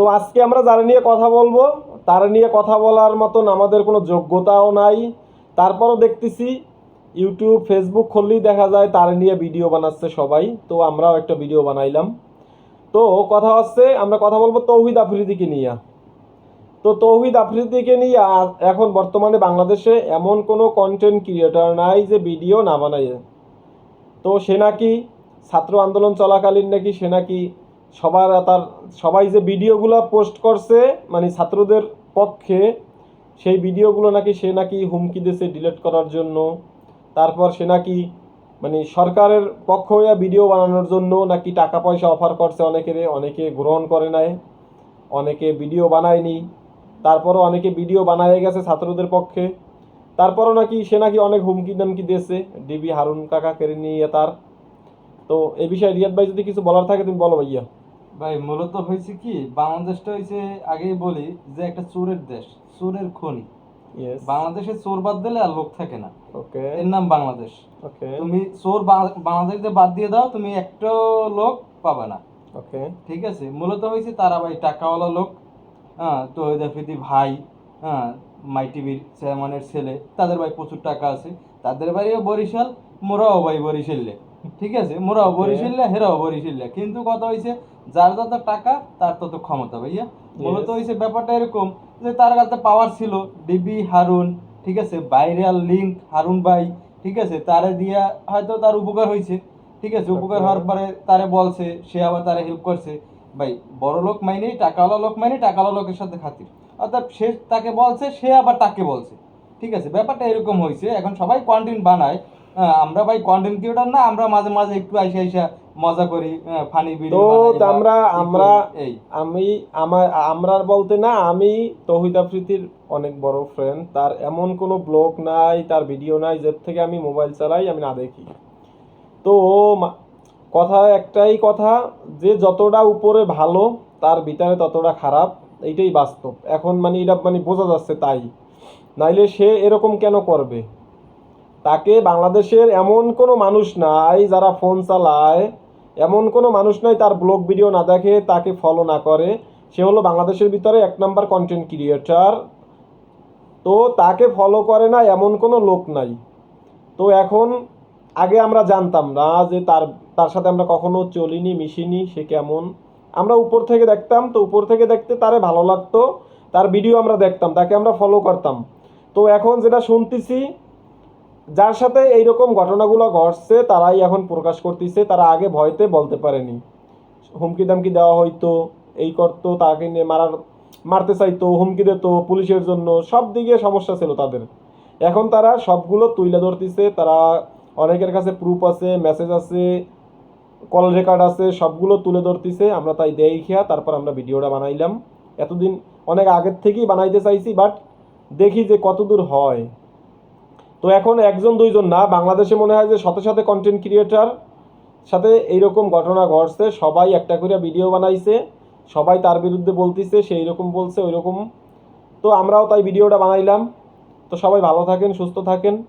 তো আজকে আমরা যারা নিয়ে কথা বলব, তারা নিয়ে কথা বলার মতন আমাদের কোনো যোগ্যতাও নাই। তারপরও দেখতেছি ইউটিউব ফেসবুক খুললেই দেখা যায় তার নিয়ে ভিডিও বানাচ্ছে সবাই। তো আমরাও একটা ভিডিও বানাইলাম। তো কথা হচ্ছে, আমরা কথা বলব তৌহিদ আফ্রিদিকে নিয়ে। তো তৌহিদ আফ্রিদিকে নিয়ে এখন বর্তমানে বাংলাদেশে এমন কোনো কন্টেন্ট ক্রিয়েটার নাই যে ভিডিও না বানায় তো সে নাকি ছাত্র আন্দোলন চলাকালীন নাকি সে নাকি সবার তার সবাই যে ভিডিওগুলো পোস্ট করছে মানে ছাত্রদের পক্ষে, সেই ভিডিওগুলো নাকি সে নাকি হুমকি দিয়েছে ডিলিট করার জন্য। তারপর সে নাকি মানে সরকারের পক্ষ হয়ে ভিডিও বানানোর জন্য নাকি টাকা পয়সা অফার করছে অনেকের, অনেকে গ্রহণ করে নাই, অনেকে ভিডিও বানায়নি। তারপরও অনেকে ভিডিও বানায় গেছে ছাত্রদের পক্ষে। তারপরও নাকি সে নাকি অনেক হুমকি দামকি দিয়েছে ডিবি হারুন কাকা কেড়ে নিয়ে তার। তো এই বিষয়ে রিয়াদ ভাই যদি কিছু বলার থাকে তুমি বলো ভাইয়া। ভাই মূলত হয়েছে কি বাংলাদেশটা হয়েছে আগেই বলি যে একটা চোরের দেশ চোরের খনি। বাংলাদেশে চোর বাদ দিলে আর লোক থাকে না। ওকে এর নাম বাংলাদেশ। ওকে তুমি চোর বাংলাদেশ বাদ দিয়ে দাও তুমি একটা লোক পাবে না। ওকে ঠিক আছে? মূলত হয়েছে তারা ভাই টাকাওয়ালা লোক। হ্যাঁ তো ভাই। হ্যাঁ মাই টিভির চেয়ারম্যানের ছেলে তাদের ভাই প্রচুর টাকা আছে। তাদের বাড়িও বরিশাল মোরাও ভাই বরিশালে। ঠিক আছে? মোরাও. বরিশাল্লা হেরাও বরিশাল্লা কিন্তু কথা হয়েছে যার যত টাকা তার তত ক্ষমতা ভাইয়া। মূলত হয়েছে ব্যাপারটা এরকম যে তার কাছে পাওয়ার ছিল ডিবি হারুন ঠিক আছে? ভাইরাল লিঙ্ক হারুন ভাই ঠিক আছে? তারে দিয়া হয়তো তার উপকার হয়েছে ঠিক আছে? উপকার হওয়ার পরে তারে বলছে সে আবার তারে হেল্প করছে। ভাই বড় লোক মাইনে টাকাওয়ালা লোক মাইনে টাকাওয়ালা লোকের সাথে খাতির। অর্থাৎ সে তাকে বলছে সে আবার তাকে বলছে। ঠিক আছে ব্যাপারটা এরকম হয়েছে। এখন সবাই কন্টেন্ট বানায়। আমরা ভাই কন্টেন্ট ক্রিয়েটর না আমরা মাঝে মাঝে একটু আইসা আইসা মজা করি ফানি তো আমরা আমরা আমি আমার আমরা বলতে না আমি তৌহিদ আফ্রিদির অনেক বড় ফ্রেন্ড তার এমন কোনো ব্লগ নাই তার ভিডিও নাই যে থেকে আমি মোবাইল চালাই আমি না দেখি। তো কথা একটাই কথা যে যতটা উপরে ভালো তার ভিতরে ততটা খারাপ। এইটাই বাস্তব। এখন মানে এটা মানে বোঝা যাচ্ছে তাই। নাইলে সে এরকম কেন করবে? তাকে বাংলাদেশের এমন কোনো মানুষ নাই যারা ফোন চালায়, এমন কোনো মানুষ নাই তার ব্লগ ভিডিও না দেখে তাকে ফলো না করে। সে হলো বাংলাদেশের ভিতরে এক নাম্বার কন্টেন্ট ক্রিয়েটার তো তাকে ফলো করে না এমন কোনো লোক নাই। তো এখন আগে আমরা জানতাম না যে তার তার সাথে আমরা কখনো চলিনি, মিশিনি, সে কেমন? আমরা উপর থেকে দেখতাম, তো উপর থেকে দেখতে তারে ভালো লাগতো। তার ভিডিও আমরা দেখতাম, তাকে আমরা ফলো করতাম। তো এখন যেটা শুনতেছি, যার সাথে এইরকম ঘটনাগুলো ঘটছে, তারাই এখন প্রকাশ করতেছে, তারা আগে ভয়তে বলতে পারেনি। হুমকি দামকি দেওয়া হইতো, এই করতো, তাকে নিয়ে মারার, মারতে চাইতো, হুমকি দিত পুলিশের জন্য, সব দিকে সমস্যা ছিল তাদের। এখন তারা সবগুলো তুলে ধরতেছে, তারা অনেকের কাছে প্রুফ আছে মেসেজ আছে কল রেকর্ড আছে, সবগুলো তুলে ধরতেছে, আমরা তাই দেখিয়া তারপর আমরা ভিডিওটা বানাইলাম। এতদিন অনেক আগের থেকেই বানাইতে চাইছি, বাট দেখি যে কতদূর হয়। তো এখন একজন, দুইজন না, বাংলাদেশে মনে হয় যে সাথে সাথে কন্টেন্ট ক্রিয়েটার সাথে এইরকম ঘটনা ঘটছে, সবাই একটা করে ভিডিও বানাইছে, সবাই তার বিরুদ্ধে বলতিছে, সেই রকম বলছে, ওই রকম। তো আমরাও তাই ভিডিওটা বানাইলাম। তো সবাই ভালো থাকেন, সুস্থ থাকেন।